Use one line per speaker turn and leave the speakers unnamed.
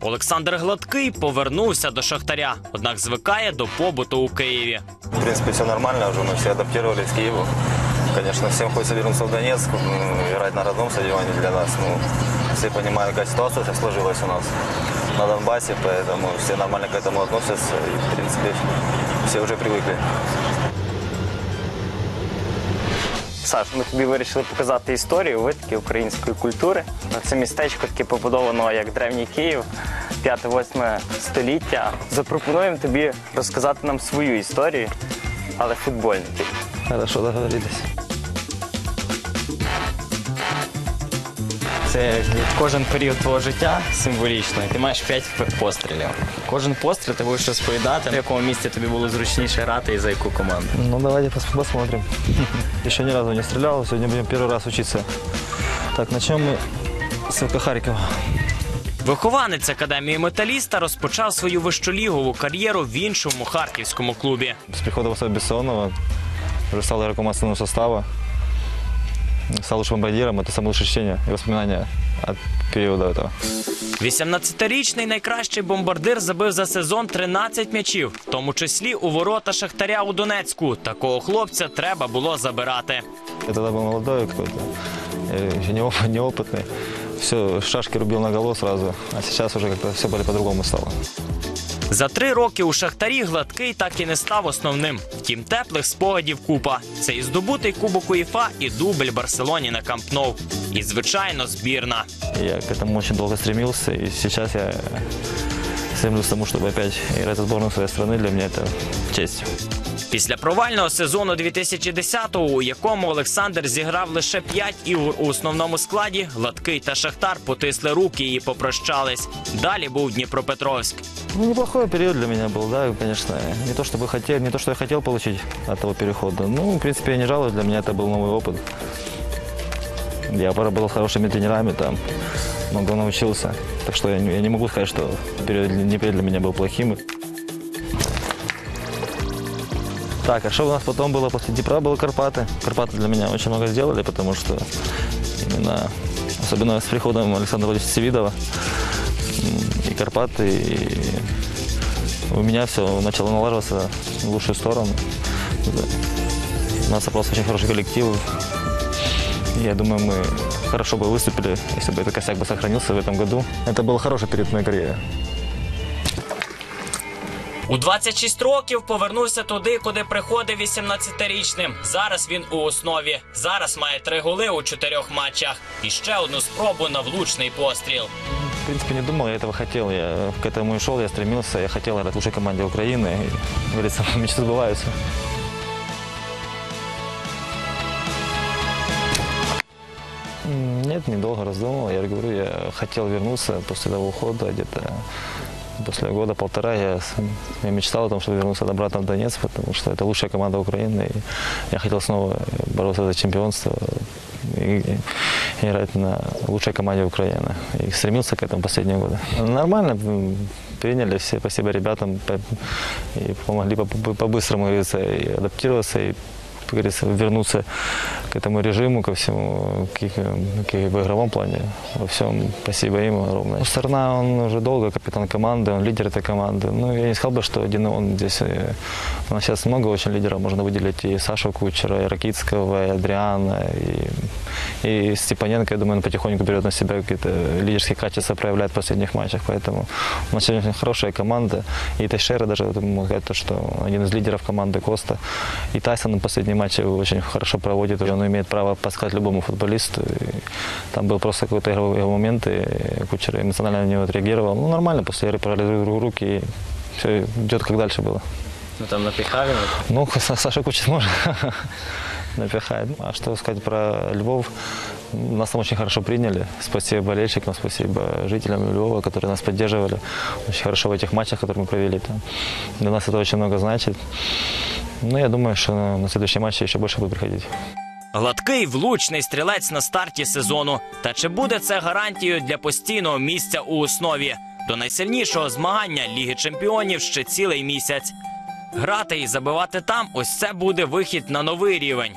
Олександр Гладкий повернувся до Шахтаря, однак звикає до побуту у Києві.
В принципе, все нормально уже, мы все адаптировались к Киеву. Конечно, всем хочется вернуться в Донецк, м, играть на родном стадионе для нас. Ну, все понимают, какая ситуация сейчас сложилась у нас на Донбассе, поэтому все нормально к этому относятся. И, в принципе, все уже привыкли.
Саш, ми тобі вирішили показати історію витки української культури. Це містечко таке побудовано як древній Київ, 5-8 століття. Запропонуємо тобі розказати нам свою історію, але футбольну.
Хорошо, договорились.
Це кожен період твого життя символічно, ти маєш 5 пострілів. Кожен постріл ти будеш розповідати, в якому місці тобі було зручніше грати і за яку команду.
Ну, давайте пос- посмотрим. Еще ни разу не стрелял, сегодня будем первый раз учиться. Так, начнем мы с ФК Харькова.
Вихованець академії металіста розпочав свою вищолігову кар'єру в іншому харківському клубі.
С прихода Василия Бессонова уже стал игроком основного состава Стал лучшим бомбардиром. Это самое лучшее ощущение и воспоминания от периода этого.
18-річний найкращий бомбардир забив за сезон 13 м'ячів, в тому числі у ворота Шахтаря у Донецьку. Такого хлопця треба було забирати.
Я тогда был молодой какой-то, э, еще неоп- неопытный. Все, шашки рубил на голову сразу. А сейчас уже как-то все по-другому стало.
За три роки у Шахтарі гладкий так і не став основним. Втім, теплих спогадів купа. Це і здобутий кубок УЄФА, і дубль Барселоні на Камп Ноу. І, звичайно, збірна.
Я к этому очень долго стремился, и сейчас я стремлюсь к тому, чтобы опять играть за сборную своей страны. Для меня это честь.
Після провального сезону 2010-го, у якому Олександр зіграв лише 5 ігор у основному складі, Гладкий та Шахтар потисли руки і попрощались. Далі був Дніпропетровськ.
Ну, неплохой период для меня был, да, конечно. Не то, чтобы хотел, не то, что я хотел получить от того перехода. Ну, в принципе, я не жалуюсь, для меня это был новый опыт. Я поработал с хорошими тренерами там, много научился. Так что я не, я не могу сказать, что период Днепре для меня был плохим. Так, а что у нас потом было после Днепра? Было Карпаты. Карпаты для меня очень много сделали, потому что именно, особенно с приходом Александра Владимировича Севидова, и Карпаты, и у меня все начало налаживаться в лучшую сторону. У нас просто очень хороший коллектив. Я думаю, мы хорошо бы выступили, если бы этот косяк бы сохранился в этом году. Это был хороший период моей карьере.
У 26 років повернувся туди, куди приходив 18-річним. Зараз він у основі. Зараз має три голи у чотирьох матчах. І ще одну спробу на влучний постріл.
В принципе, не думал, я этого хотел. Я к этому и шел, я стремился, я хотел играть в лучшей команде Украины. И, как говорится, мечты сбываются. М, Нет, недолго раздумывал. Я говорю, я хотел вернуться после того ухода, где-то после года-полтора я, я мечтал о том, чтобы вернуться обратно в Донецк, потому что это лучшая команда Украины. И я хотел снова бороться за чемпионство и, и играть на лучшей команде Украины. И стремился к этому последние годы. Нормально приняли все, спасибо ребятам, по- и помогли по- по- по-быстрому, как говорится, и адаптироваться, и говорится, вернуться к этому режиму, ко всему, к, к в игровом плане. Во всем спасибо им огромное. Сторона, он уже долго капитан команды, он лидер этой команды. Ну, я не сказал бы, что один он здесь. э, У нас сейчас много очень лидеров, можно выделить и Сашу Кучера, и Ракитского, и Адриана, и, и Степаненко, я думаю, он потихоньку берет на себя какие-то лидерские качества, проявляет в последних матчах. Поэтому у нас сегодня хорошая команда. И Тайшера даже, могу сказать, то, что один из лидеров команды Коста. И Тайсон на последние матчи очень хорошо проводит. Он имеет право подсказать любому футболисту. И там был просто какой-то игровой момент, и Кучер эмоционально на него отреагировал. Ну, нормально, после игры другу руки, и все идет как дальше было.
Ну там напіхав він.
Ну, Са- Саша Кучер может напихает. А что сказать про Львов? Нас там очень хорошо приняли. Спасибо болельщикам, спасибо жителям Львова, которые нас поддерживали. Очень хорошо в этих матчах, которые мы провели там. Для нас это очень много значит. Ну, я думаю, що на, на следующие ще більше больше приходити.
Гладкий влучний стрілець на старті сезону. Та чи буде це гарантією для постійного місця у основі? До найсильнішого змагання Ліги Чемпіонів ще цілий місяць. Грати і забивати там ось це буде вихід на новий рівень.